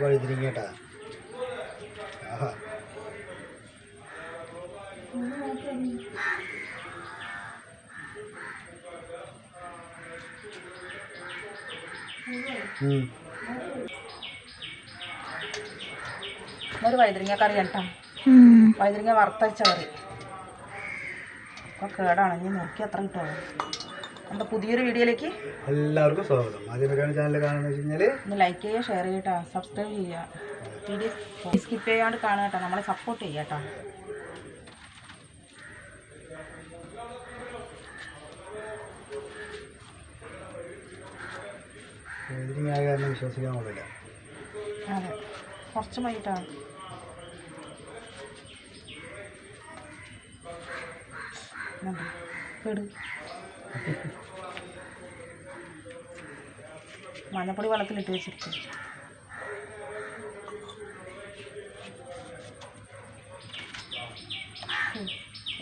വഴുതിരിങ്ങട്ടാ ആഹാ. ഒരു വഴുതിരിങ്ങ കറി കേട്ടോ വഴുതിരിങ്ങ വറുത്തച്ച കറി. ഒക്കെ കേടാണ്. ഇനി നോക്കി അത്ര കിട്ടുമോ എന്റെ പുതിയൊരു വീഡിയോയിലേക്ക്? എല്ലാവർക്കും സ്വാഗതം. ആദ്യം ചാനൽ കാണുന്നത് വെച്ച് കഴിഞ്ഞാൽ ഒന്ന് ലൈക്ക് ചെയ്യുക ഷെയർ ചെയ്യട്ടോ സബ്സ്ക്രൈബ് ചെയ്യുക. വീഡിയോ സ്കിപ്പ് ചെയ്യാണ്ട് കാണുക കേട്ടോ. നമ്മളെ സപ്പോർട്ട് ചെയ്യുക കേട്ടോ. വഴുതിരിങ്ങ ആയ കാരണം വിശ്വസിക്കാൻ കൊള്ളില്ല അതെ. കുറച്ച് വൈകിട്ടാണ്. കേട്. മഞ്ഞപ്പൊടി വെള്ളത്തിലിട്ട് വെച്ചിരിക്കും.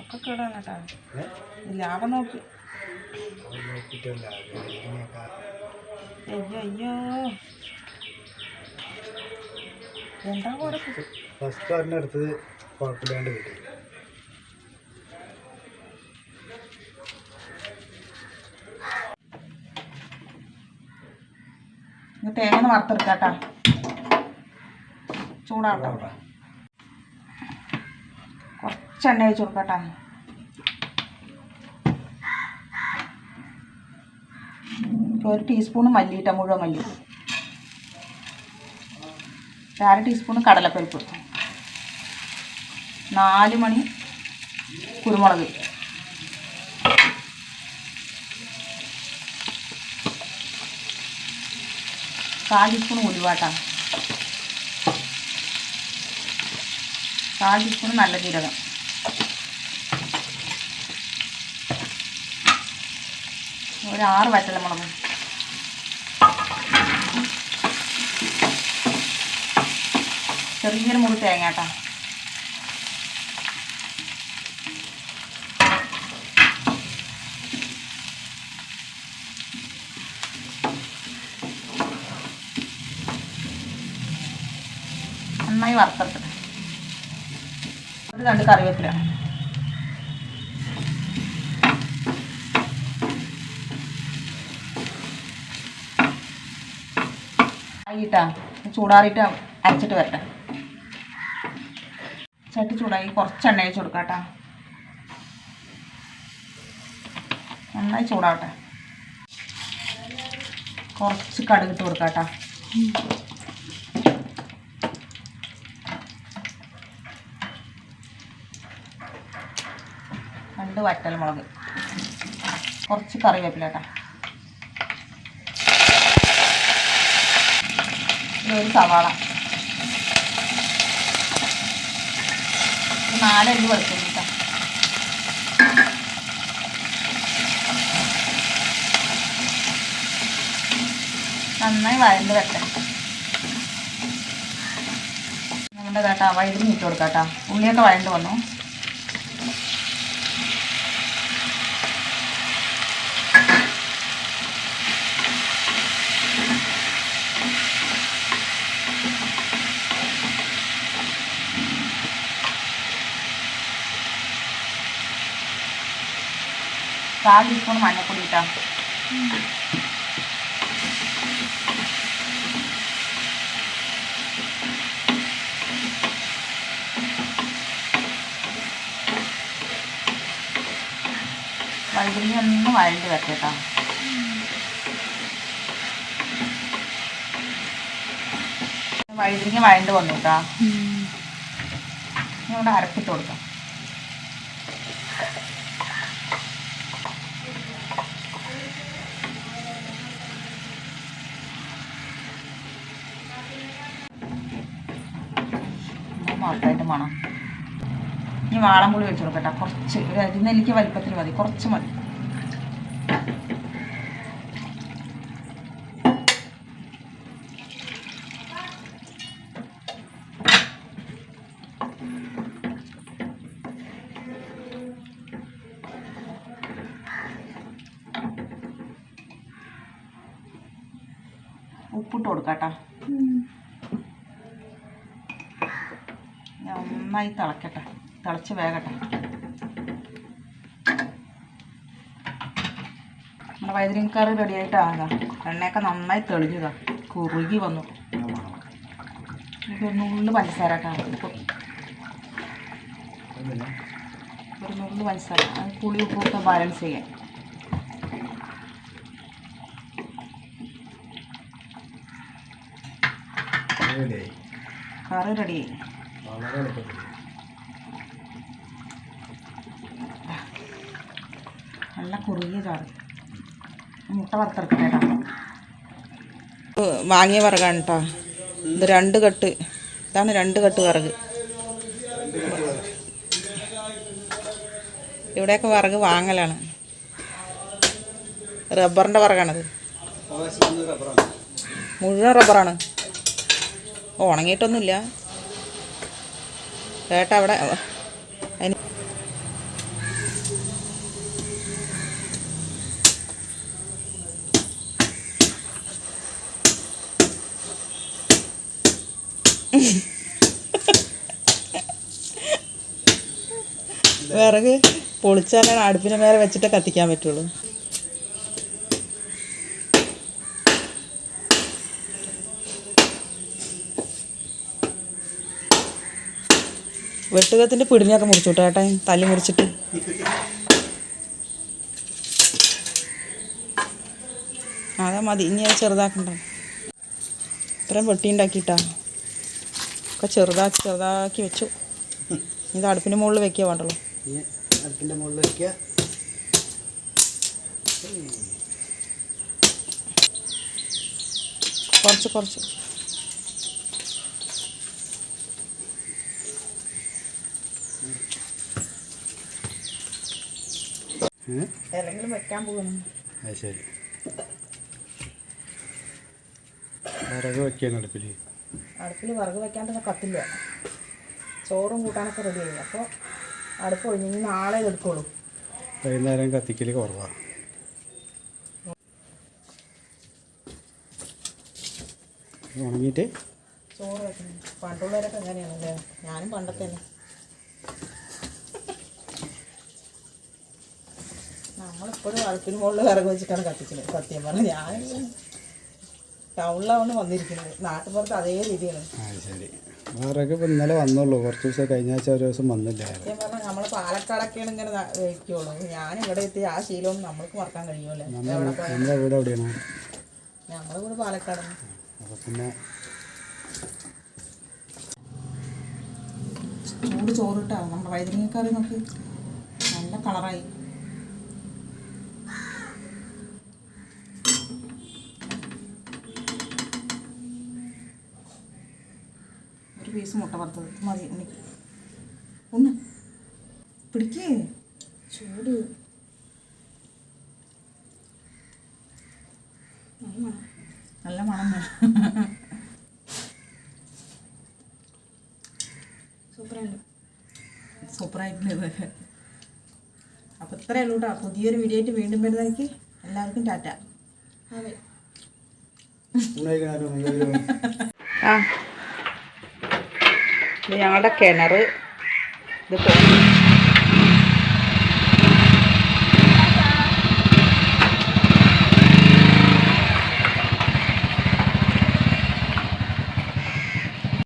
ഒക്കെ കേടാണ് കേട്ടോ. ലാഭം നോക്കി. അയ്യോ അയ്യോ. എന്താ പോലെ? ഫസ്റ്റ് എടുത്തത് കുഴപ്പമില്ലാണ്ട് കിട്ടി തേങ്ങ ഒന്ന് കേട്ടോ ചൂടാവട്ടെ. കുറച്ച് എണ്ണ ഒഴിച്ച് കൊടുക്കട്ടാ. ഒരു ടീസ്പൂൺ മല്ലിയിട്ട മുഴുവൻ മല്ലി. അര ടീസ്പൂൺ കടലപ്പരിപ്പ്. നാല് മണി കുരുമുളക്. കാൽ ടീസ്പൂൺ ഉലുവാട്ടാ. കാൽ ടീസ്പൂൺ നല്ല ജീരകം. ഒരു ആറ് വറ്റലമുളക് ചെറിയൊരു മുറി തേങ്ങ കേട്ടോ നന്നായി വറുത്തെടുത്തിട്ട് ഒരു രണ്ട് കറിവേപ്പില. ആയിട്ടാ ചൂടാറിയിട്ട് അരച്ചിട്ട് വരട്ടെ. ചട്ടി ചൂടായി കുറച്ച് എണ്ണ ഒഴിച്ച് കൊടുക്കാം കേട്ടോ. നന്നായി ചൂടാവട്ടെ. കുറച്ച് കടുകിട്ട് കൊടുക്കാം കേട്ടോ. രണ്ട് വറ്റൽ മുളക് കുറച്ച് കറിവേപ്പില കേട്ടോ ഒരു സവാള. നാലഞ്ച് വെളുത്തുള്ളി കേട്ടോ നന്നായി വഴണ്ട് വെക്കണം നമ്മുടെ കേട്ടോ വഴുതിന് ഇട്ട് കൊടുക്കാം കേട്ടോ ഉള്ളിയൊക്കെ വഴണ്ട് വന്നു. കാൽ ടീസ്പൂൺ മഞ്ഞൾപ്പൊടി ഇട്ടാ വഴുതിരി ഒന്ന് വഴണ്ട് വെക്കേട്ടാ വഴുതിരിങ്ങ വഴണ്ട് വന്നു കേട്ടാ ഇവിടെ അരപ്പിട്ട് കൊടുക്കാം. മാത്രമായിട്ട് മണം. ഇനി വാളംപുളി വെച്ച് കൊടുക്കട്ടെ. കുറച്ച് ഒരു അരിനെല്ലിക്ക് വലിപ്പത്തിൽ മതി. കുറച്ച് മതി. ഉപ്പിട്ട് കൊടുക്കാട്ടാ. നന്നായി തിളക്കട്ടെ. തിളച്ച് വേകട്ടെ. നമ്മുടെ വൈദ്യുതി റെഡി ആയിട്ടാകാം എണ്ണയൊക്കെ നന്നായി തെളിഞ്ഞതാ കുറുകി വന്നു. ഒരു നുള്ളു പഞ്ചസാര ഒരു നുള്ളു പഞ്ചസാര. പുളി ഉപ്പൊക്കെ ബാലൻസ് ചെയ്യാൻ. റെഡിയായി കറി റെഡിയായി വളരെ എളുപ്പത്തിൽ നല്ല കുറുകിയ ചാറ് മുട്ട വറുത്തെടുക്കട്ടെ കേട്ടോ വാങ്ങിയ വിറകാണ് കേട്ടോ ഇത് രണ്ട് കെട്ട്. ഇതാണ് രണ്ട് കെട്ട് വിറക്. ഇവിടെയൊക്കെ വിറക് വാങ്ങലാണ്. റബ്ബറിന്റെ വിറകാണത്. മുഴുവൻ റബ്ബറാണ്. ഉണങ്ങിയിട്ടൊന്നുമില്ല. ചേട്ടാ അവിടെ വിറക് പൊളിച്ചാലാണ് അടുപ്പിന് മേലെ വെച്ചിട്ട് കത്തിക്കാൻ പറ്റുള്ളൂ. വെട്ടുകത്തിന്റെ പിടിഞ്ഞൊക്കെ മുറിച്ചുവിട്ടോ ഏട്ടാ തല്ലി മുറിച്ചിട്ട്. അതാ മതി ഇനി അത് ചെറുതാക്കണ്ട. ഇത്രയും വെട്ടി ഒക്കെ ചെറുതാക്കി ചെറുതാക്കി വെച്ചു. ഇത് അടുപ്പിന് മുകളിൽ വെക്കുക വേണ്ടല്ലോ. ഇനി അടുപ്പിന്റെ മുകളിൽ വയ്ക്കുക കുറച്ച് കുറച്ച്? ഏതെങ്കിലും വെക്കാൻ പോകുന്നു അത് ശരി. വിറക് വയ്ക്കുകയാണ് അടുപ്പിൽ അടുപ്പിൽ വിറക് വെക്കാണ്ട് കത്തില്ല. ചോറും കൂട്ടാനൊക്കെ റെഡിയായി അപ്പോൾ അടുപ്പ് ഒഴിഞ്ഞ് ഇനി നാളെ എടുക്കുള്ളൂ വൈകുന്നേരം കത്തിക്കൽ കുറവാണ് ഉണങ്ങിയിട്ട്? ചോറ് വെക്കണം. പണ്ടുള്ളവരൊക്കെ അങ്ങനെയാണല്ലേ? ഞാനും പണ്ടത്തെ തന്നെ. നമ്മളിപ്പോഴും അടുപ്പിന് മുകളിൽ വിറക് വെച്ചിട്ടാണ് സത്യം പറഞ്ഞാൽ ഞാൻ ടൗണിലാണ് വന്നിരിക്കുന്നത്. നാട്ടുപുറത്ത് അതേ രീതിയാണ്. ശരി. വിറക് ഇപ്പം ഇന്നലെ വന്നുള്ളൂ. കുറച്ച് ദിവസം കഴിഞ്ഞ ആഴ്ച ഒരു ദിവസം വന്നില്ല. ഞാൻ പറഞ്ഞ നമ്മൾ പാലക്കാടൊക്കെയാണ് ഇങ്ങനെ ഞാൻ ഇവിടെ എത്തി ആ ശീലവും നമ്മൾക്ക് മറക്കാൻ കഴിയുമല്ലേ എവിടെ പോയാലും. നമ്മുടെ വീട് എവിടെയാണ്? പാലക്കാടാണ് അപ്പോൾ പിന്നെ ചൂട് ചോറിട്ടാ. നമ്മുടെ വൈദ്യുതി കറി നോക്കി? നല്ല കളറായി ഒരു പീസ് മുട്ട വറുത്തത്. മതി ഉണ്ണിക്ക് ഒന്ന് പിടിക്കേ. ചൂട്. നല്ല മണം. നല്ല മണം സൂപ്പറായിട്ട് സൂപ്പറായിട്ടുണ്ട്. ഇത്. അപ്പോൾ ഇത്രയേ ഉള്ളൂ കേട്ടോ പുതിയൊരു വീഡിയോ ആയിട്ട് വീണ്ടും വരുന്നതായിരിക്കും. എല്ലാവർക്കും ടാറ്റ. അതെ. ആ. ഇത് ഞങ്ങളുടെ കിണർ ഇത്